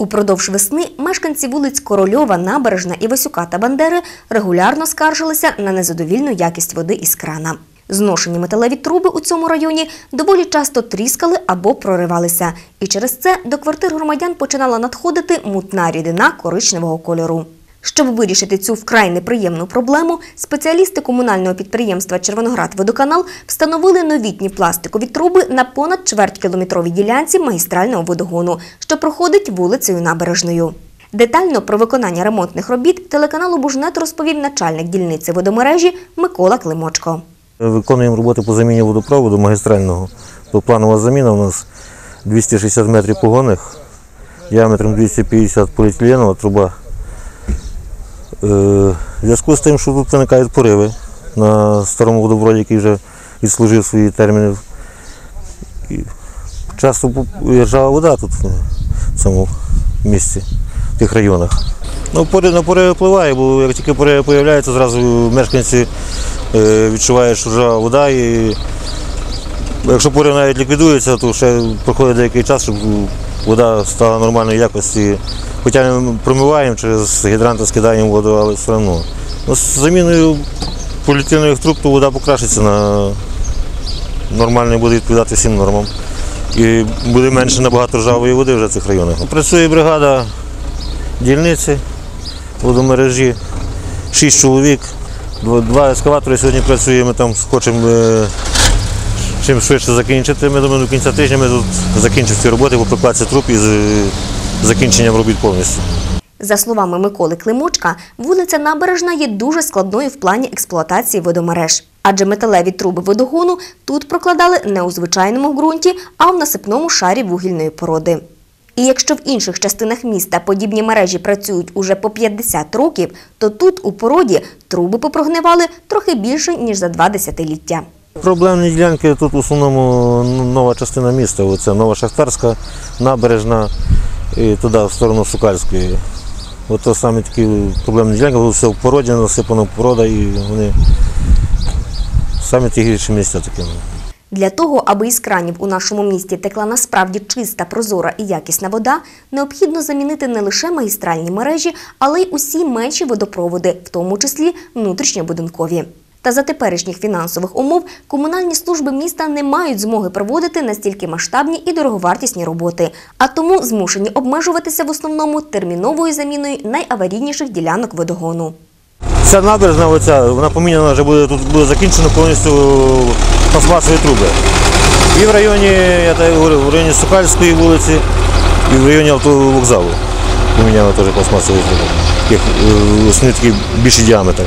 Упродовж весни мешканці вулиць Корольова, Набережна, Івасюка та Бандери регулярно скаржилися на незадовільну якість води із крана. Зношені металеві труби у цьому районі доволі часто тріскали або проривалися, і через це до квартир громадян починала надходити мутна рідина коричневого кольору. Щоб вирішити цю вкрай неприємну проблему, спеціалісти комунального підприємства Червоноград-Водоканал встановили новітні пластикові труби на понад чвертькілометровій ділянці магістрального водогону, що проходить вулицею Набережною. Детально про виконання ремонтних робіт телеканалу Бужнет розповів начальник дільниці водомережі Микола Климочко. Виконуємо роботи по заміні водопроводу магістрального. Планова заміна у нас 260 метрів погонних, діаметром 250 поліетиленова труба. Е, В зв'язку з тим, що тут виникають пориви на старому водопроводі, який вже відслужив свої терміни. Часто ржава вода тут в цьому місці, в тих районах. Ну, пори- на пориви впливає, бо як тільки пориви з'являються, зразу мешканці е, відчувають, що ржава вода. І якщо порив навіть ліквідується, то ще проходить деякий час, щоб вода стала нормальної якості. Хоча ми промиваємо через гідранти, скидаємо воду, але все одно. Ну, з заміною поліетиленових труб то вода покращиться на нормально буде відповідати всім нормам. І буде менше набагато ржавої води вже в цих районах. Працює бригада дільниці, водомережі, шість чоловік, два, два ескаватори сьогодні працюємо, там хочемо е, чим швидше закінчити. Ми думаємо, до кінця тижня ми тут закінчимо ці роботи по прокладці труб і з закінченням робіт повністю. За словами Миколи Климочка, вулиця Набережна є дуже складною в плані експлуатації водомереж. Адже металеві труби водогону тут прокладали не у звичайному ґрунті, а в насипному шарі вугільної породи. І якщо в інших частинах міста подібні мережі працюють уже по 50 років, то тут у породі труби попрогнивали трохи більше, ніж за два десятиліття. Проблемні ділянки тут в основному ну, нова частина міста. Оце нова Шахтарська, набережна і туди, в сторону Сукальської. От то саме такі проблемні ділянки, тут все в породі насипано порода і вони самі ті гірші місця такі. Для того, аби із кранів у нашому місті текла насправді чиста, прозора і якісна вода, необхідно замінити не лише магістральні мережі, але й усі менші водопроводи, в тому числі внутрішньобудинкові. Та за теперішніх фінансових умов комунальні служби міста не мають змоги проводити настільки масштабні і дороговартісні роботи, а тому змушені обмежуватися в основному терміновою заміною найаварійніших ділянок водогону. Ця набережна, оця, вона поміняна вже буде, тут буде закінчено повністю пластмасові труби. І в районі, я так говорю, в районі Сукальської вулиці, і в районі автовокзалу поміняли теж пластмасові труби. Таких, е, більший діаметр.